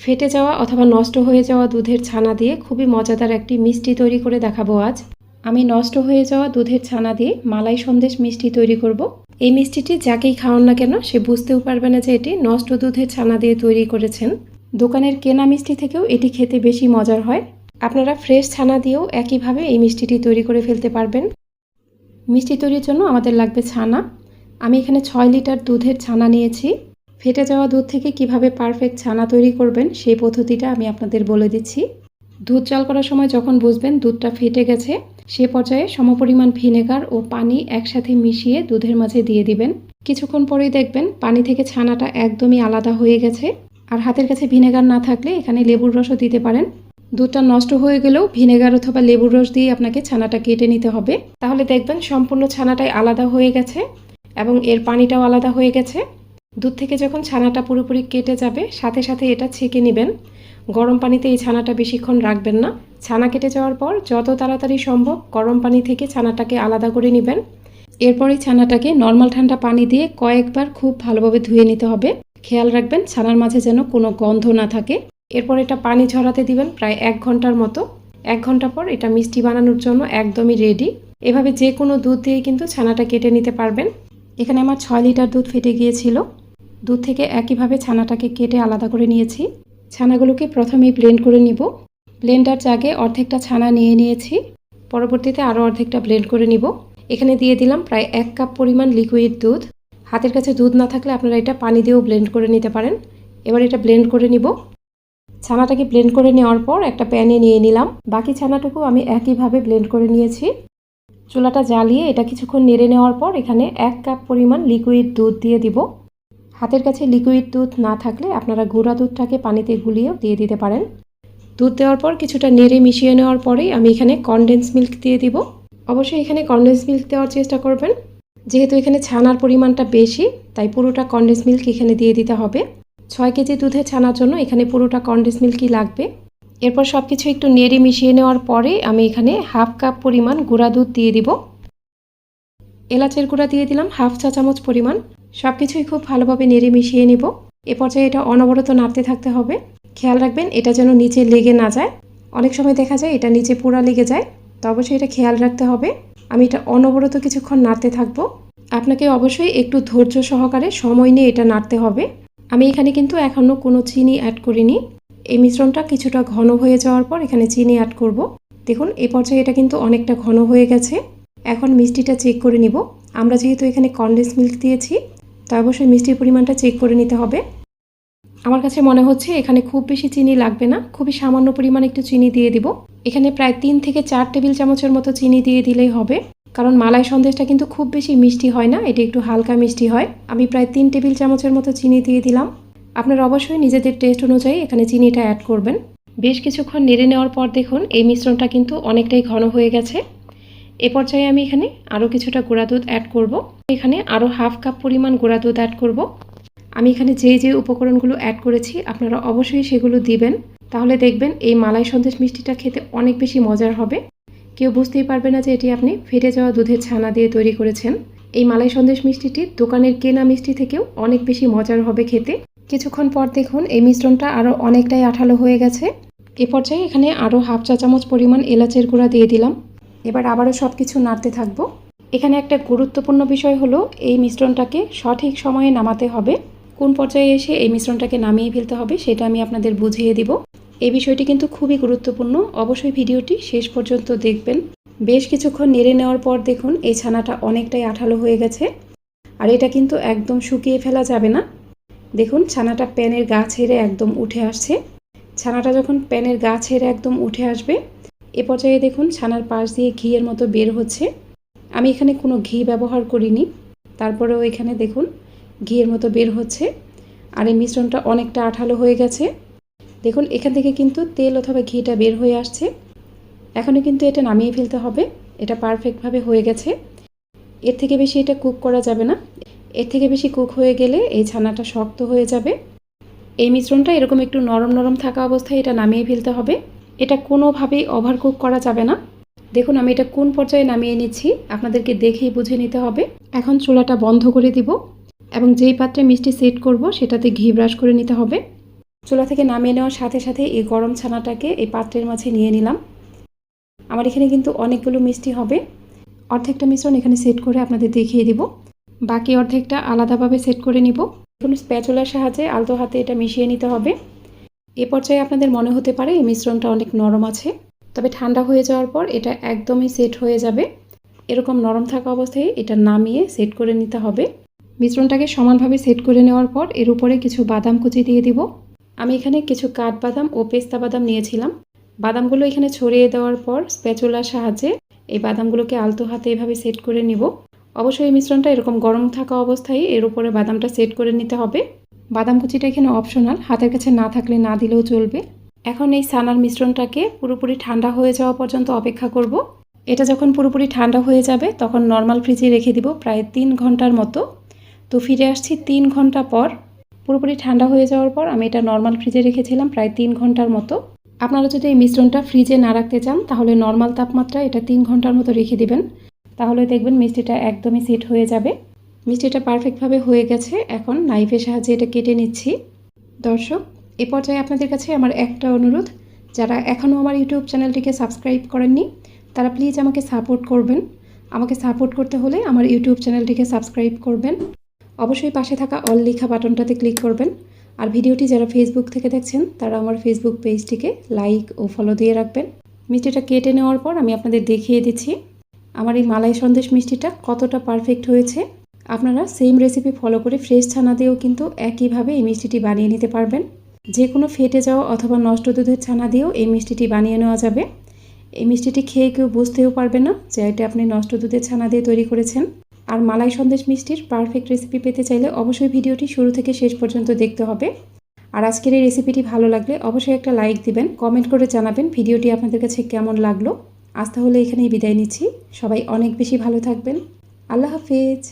ফেটে যাওয়া অথবা নষ্ট হয়ে যাওয়া দুধের ছানা দিয়ে খুবই মজাদার একটি মিষ্টি তৈরি করে দেখাবো আজ। আমি নষ্ট হয়ে যাওয়া দুধের ছানা দিয়ে মালাই সন্দেশ মিষ্টি তৈরি করব। এই মিষ্টিটি যাকেই খাওয়ান না কেন, সে বুঝতেও পারবে না যে এটি নষ্ট দুধের ছানা দিয়ে তৈরি করেছেন। দোকানের কেনা মিষ্টি থেকেও এটি খেতে বেশি মজার হয়। আপনারা ফ্রেশ ছানা দিয়েও একইভাবে এই মিষ্টিটি তৈরি করে ফেলতে পারবেন। মিষ্টি তৈরির জন্য আমাদের লাগবে ছানা। আমি এখানে ছয় লিটার দুধের ছানা নিয়েছি। ফেটে যাওয়া দুধ থেকে কীভাবে পারফেক্ট ছানা তৈরি করবেন, সেই পদ্ধতিটা আমি আপনাদের বলে দিচ্ছি। দুধ জাল করার সময় যখন বুঝবেন দুধটা ফেটে গেছে, সে পর্যায়ে সমপরিমাণ ভিনেগার ও পানি একসাথে মিশিয়ে দুধের মাঝে দিয়ে দিবেন। কিছুক্ষণ পরেই দেখবেন পানি থেকে ছানাটা একদমই আলাদা হয়ে গেছে। আর হাতের কাছে ভিনেগার না থাকলে এখানে লেবুর রসও দিতে পারেন। দুধটা নষ্ট হয়ে গেলেও ভিনেগার অথবা লেবুর রস দিয়ে আপনাকে ছানাটা কেটে নিতে হবে। তাহলে দেখবেন সম্পূর্ণ ছানাটাই আলাদা হয়ে গেছে এবং এর পানিটাও আলাদা হয়ে গেছে। দুধ থেকে যখন ছানাটা পুরোপুরি কেটে যাবে, সাথে সাথে এটা ছেঁকে নেবেন। গরম পানিতে এই ছানাটা বেশিক্ষণ রাখবেন না। ছানা কেটে যাওয়ার পর যত তাড়াতাড়ি সম্ভব গরম পানি থেকে ছানাটাকে আলাদা করে নেবেন। এরপরই ছানাটাকে নর্মাল ঠান্ডা পানি দিয়ে কয়েকবার খুব ভালোভাবে ধুয়ে নিতে হবে। খেয়াল রাখবেন, ছানার মাঝে যেন কোনো গন্ধ না থাকে। এরপর এটা পানি ঝরাতে দিবেন প্রায় এক ঘণ্টার মতো। এক ঘণ্টা পর এটা মিষ্টি বানানোর জন্য একদমই রেডি। এভাবে যে কোনো দুধ দিয়ে কিন্তু ছানাটা কেটে নিতে পারবেন। এখানে আমার ছয় লিটার দুধ ফেটে গিয়েছিল। দুধ থেকে একইভাবে ছানাটাকে কেটে আলাদা করে নিয়েছি। ছানাগুলোকে প্রথমেই ব্লেন্ড করে নিব। ব্লেন্ডার জাগে অর্ধেকটা ছানা নিয়ে নিয়েছি। পরবর্তীতে আরও অর্ধেকটা ব্লেন্ড করে নিব। এখানে দিয়ে দিলাম প্রায় এক কাপ পরিমাণ লিকুইড দুধ। হাতের কাছে দুধ না থাকলে আপনারা এটা পানি দিয়েও ব্লেন্ড করে নিতে পারেন। এবার এটা ব্লেন্ড করে নিব। ছানাটাকে ব্লেন্ড করে নেওয়ার পর একটা প্যানে নিয়ে নিলাম। বাকি ছানাটুকু আমি একইভাবে ব্লেন্ড করে নিয়েছি। চুলাটা জ্বালিয়ে এটা কিছুক্ষণ নেড়ে নেওয়ার পর এখানে এক কাপ পরিমাণ লিকুইড দুধ দিয়ে দিব। হাতের কাছে লিকুইড দুধ না থাকলে আপনারা গুঁড়া দুধটাকে পানিতে গুলিয়েও দিয়ে দিতে পারেন। দুধ দেওয়ার পর কিছুটা নেড়ে মিশিয়ে নেওয়ার পরেই আমি এখানে কনডেন্স মিল্ক দিয়ে দিব। অবশ্যই এখানে কনডেন্স মিল্ক দেওয়ার চেষ্টা করবেন। যেহেতু এখানে ছানার পরিমাণটা বেশি, তাই পুরোটা কনডেন্স মিল্ক এখানে দিয়ে দিতে হবে। ছয় কেজি দুধে ছানার জন্য এখানে পুরোটা কনডেন্স মিল্কই লাগবে। এরপর সব কিছু একটু নেড়ে মিশিয়ে নেওয়ার পরে আমি এখানে হাফ কাপ পরিমাণ গুঁড়া দুধ দিয়ে দিব। এলাচের গুঁড়া দিয়ে দিলাম হাফ চা চামচ পরিমাণ। সব কিছুই খুব ভালোভাবে নেড়ে মিশিয়ে নেব। এ পর্যায়ে এটা অনবরত নাড়তে থাকতে হবে। খেয়াল রাখবেন, এটা যেন নিচে লেগে না যায়। অনেক সময় দেখা যায় এটা নিচে পোড়া লেগে যায়, তো অবশ্যই এটা খেয়াল রাখতে হবে। আমি এটা অনবরত কিছুক্ষণ নাড়তে থাকব। আপনাকে অবশ্যই একটু ধৈর্য সহকারে সময় নিয়ে এটা নাড়তে হবে। আমি এখানে কিন্তু এখনও কোনো চিনি অ্যাড করিনি। এই মিশ্রণটা কিছুটা ঘন হয়ে যাওয়ার পর এখানে চিনি অ্যাড করব। দেখুন এই পর্যায়ে এটা কিন্তু অনেকটা ঘন হয়ে গেছে। এখন মিষ্টিটা চেক করে নিব। আমরা যেহেতু এখানে কনডেন্স মিল্ক দিয়েছি তো অবশ্যই মিষ্টির পরিমাণটা চেক করে নিতে হবে। আমার কাছে মনে হচ্ছে এখানে খুব বেশি চিনি লাগবে না, খুবই সামান্য পরিমাণ একটু চিনি দিয়ে দিব। এখানে প্রায় তিন থেকে চার টেবিল চামচের মতো চিনি দিয়ে দিলেই হবে। কারণ মালাই সন্দেশটা কিন্তু খুব বেশি মিষ্টি হয় না, এটি একটু হালকা মিষ্টি হয়। আমি প্রায় তিন টেবিল চামচের মতো চিনি দিয়ে দিলাম। আপনারা অবশ্যই নিজেদের টেস্ট অনুযায়ী এখানে চিনিটা অ্যাড করবেন। বেশ কিছুক্ষণ নেড়ে নেওয়ার পর দেখুন, এই মিশ্রণটা কিন্তু অনেকটাই ঘন হয়ে গেছে। এ পর্যায়ে আমি এখানে আরও কিছুটা গুঁড়া দুধ অ্যাড করব। এখানে আরও হাফ কাপ পরিমাণ গুঁড়া দুধ অ্যাড করব। আমি এখানে যে যে উপকরণগুলো অ্যাড করেছি, আপনারা অবশ্যই সেগুলো দিবেন। তাহলে দেখবেন এই মালাই সন্দেশ মিষ্টিটা খেতে অনেক বেশি মজার হবে। কেউ বুঝতেই পারবে না যে এটি আপনি ফেটে যাওয়া দুধের ছানা দিয়ে তৈরি করেছেন। এই মালাই সন্দেশ মিষ্টিটি দোকানের কেনা মিষ্টি থেকেও অনেক বেশি মজার হবে খেতে। কিছুক্ষণ পর দেখুন, এই মিশ্রণটা আরও অনেকটাই আঠালো হয়ে গেছে। এ পর্যায়ে এখানে আরও হাফ চা চামচ পরিমাণ এলাচের গুঁড়া দিয়ে দিলাম। এবার আবারও সব কিছু নাড়তে থাকব। এখানে একটা গুরুত্বপূর্ণ বিষয় হলো, এই মিশ্রণটাকে সঠিক সময়ে নামাতে হবে। কোন পর্যায়ে এসে এই মিশ্রণটাকে নামিয়ে ফেলতে হবে সেটা আমি আপনাদের বুঝিয়ে দিব। এই বিষয়টি কিন্তু খুবই গুরুত্বপূর্ণ। অবশ্যই ভিডিওটি শেষ পর্যন্ত দেখবেন। বেশ কিছুক্ষণ নেড়ে নেওয়ার পর দেখুন, এই ছানাটা অনেকটাই আঠালো হয়ে গেছে। আর এটা কিন্তু একদম শুকিয়ে ফেলা যাবে না। দেখুন, ছানাটা প্যানের গা ছেড়ে একদম উঠে আসছে। ছানাটা যখন প্যানের গা ছেড়ে একদম উঠে আসবে এ পর্যায়ে দেখুন, ছানার পাশ দিয়ে ঘিয়ের মতো বের হচ্ছে। আমি এখানে কোনো ঘি ব্যবহার করিনি। তারপরেও এখানে দেখুন, ঘিয়ের মতো বের হচ্ছে। আর এই মিশ্রণটা অনেকটা আঠালো হয়ে গেছে। দেখুন, এখান থেকে কিন্তু তেল অথবা ঘিটা বের হয়ে আসছে। এখনও কিন্তু এটা নামিয়ে ফেলতে হবে। এটা পারফেক্টভাবে হয়ে গেছে। এর থেকে বেশি এটা কুক করা যাবে না। এর থেকে বেশি কুক হয়ে গেলে এই ছানাটা শক্ত হয়ে যাবে। এই মিশ্রণটা এরকম একটু নরম নরম থাকা অবস্থায় এটা নামিয়ে ফেলতে হবে। এটা কোনোভাবেই ওভার কুক করা যাবে না। দেখুন, আমি এটা কোন পর্যায়ে নামিয়ে নিচ্ছি, আপনাদেরকে দেখেই বুঝে নিতে হবে। এখন চুলাটা বন্ধ করে দিব এবং যেই পাত্রে মিষ্টি সেট করব, সেটাতে ঘি ব্রাশ করে নিতে হবে। চুলা থেকে নামিয়ে নেওয়ার সাথে সাথে এই গরম ছানাটাকে এই পাত্রের মাঝে নিয়ে নিলাম। আমার এখানে কিন্তু অনেকগুলো মিষ্টি হবে। অর্ধেকটা মিশ্রণ এখানে সেট করে আপনাদের দেখিয়ে দিব। বাকি অর্ধেকটা আলাদাভাবে সেট করে নিব। কোনো স্প্যাচুলার সাহায্যে আলতো হাতে এটা মিশিয়ে নিতে হবে। এ পর্যায়ে আপনাদের মনে হতে পারে এই মিশ্রণটা অনেক নরম আছে, তবে ঠান্ডা হয়ে যাওয়ার পর এটা একদমই সেট হয়ে যাবে। এরকম নরম থাকা অবস্থায় এটা নামিয়ে সেট করে নিতে হবে। মিশ্রণটাকে সমানভাবে সেট করে নেওয়ার পর এর উপরে কিছু বাদাম কুচি দিয়ে দিব। আমি এখানে কিছু কাঠবাদাম ও পেস্তা বাদাম নিয়েছিলাম। বাদামগুলো এখানে ছড়িয়ে দেওয়ার পর স্প্যাচুলার সাহায্যে এই বাদামগুলোকে আলতো হাতে এভাবে সেট করে নিব। অবশ্যই এই মিশ্রণটা এরকম গরম থাকা অবস্থায় এর উপরে বাদামটা সেট করে নিতে হবে। বাদাম কুচিটা এখানে অপশনাল হাতের কাছে না থাকলে না দিলেও চলবে। এখন এই সানার মিশ্রণটাকে পুরোপুরি ঠান্ডা হয়ে যাওয়া পর্যন্ত অপেক্ষা করব। এটা যখন পুরোপুরি ঠান্ডা হয়ে যাবে, তখন নর্মাল ফ্রিজে রেখে দিব প্রায় তিন ঘণ্টার মতো। তো ফিরে আসছি তিন ঘণ্টা পর। পুরোপুরি ঠান্ডা হয়ে যাওয়ার পর আমি এটা নর্মাল ফ্রিজে রেখেছিলাম প্রায় তিন ঘণ্টার মতো। আপনারা যদি এই মিশ্রণটা ফ্রিজে না রাখতে চান, তাহলে নর্মাল তাপমাত্রা এটা তিন ঘণ্টার মতো রেখে দিবেন। তাহলে দেখবেন মিষ্টিটা একদমই সেট হয়ে যাবে। মিষ্টিটা পারফেক্টভাবে হয়ে গেছে। এখন নাইফের সাহায্যে এটা কেটে নিচ্ছি। দর্শক, এ পর্যায়ে আপনাদের কাছে আমার একটা অনুরোধ। যারা এখনও আমার ইউটিউব চ্যানেলটিকে সাবস্ক্রাইব করেননি, তারা প্লিজ আমাকে সাপোর্ট করবেন। আমাকে সাপোর্ট করতে হলে আমার ইউটিউব চ্যানেলটিকে সাবস্ক্রাইব করবেন। অবশ্যই পাশে থাকা অল লেখা বাটনটাতে ক্লিক করবেন। আর ভিডিওটি যারা ফেসবুক থেকে দেখছেন, তারা আমার ফেসবুক পেজটিকে লাইক ও ফলো দিয়ে রাখবেন। মিষ্টিটা কেটে নেওয়ার পর আমি আপনাদের দেখিয়ে দিচ্ছি। আমার এই মালাই সন্দেশ মিষ্টিটা কতটা পারফেক্ট হয়েছে। আপনারা সেম রেসিপি ফলো করে ফ্রেশ ছানা দিয়েও কিন্তু একইভাবে এই মিষ্টিটি বানিয়ে নিতে পারবেন। যে কোনো ফেটে যাওয়া অথবা নষ্ট দুধের ছানা দিয়েও এই মিষ্টিটি বানিয়ে নেওয়া যাবে। এই মিষ্টিটি খেয়ে কেউ বুঝতেও পারবে না যে এটা আপনি নষ্ট দুধের ছানা দিয়ে তৈরি করেছেন। আর মালাই সন্দেশ মিষ্টির পারফেক্ট রেসিপি পেতে চাইলে অবশ্যই ভিডিওটি শুরু থেকে শেষ পর্যন্ত দেখতে হবে। আর আজকের এই রেসিপিটি ভালো লাগলে অবশ্যই একটা লাইক দিবেন কমেন্ট করে জানাবেন ভিডিওটি আপনাদের কাছে কেমন লাগল। আজ তাহলে এখানেই বিদায় নিচ্ছি। সবাই অনেক বেশি ভালো থাকবেন। আল্লাহ হাফেজ।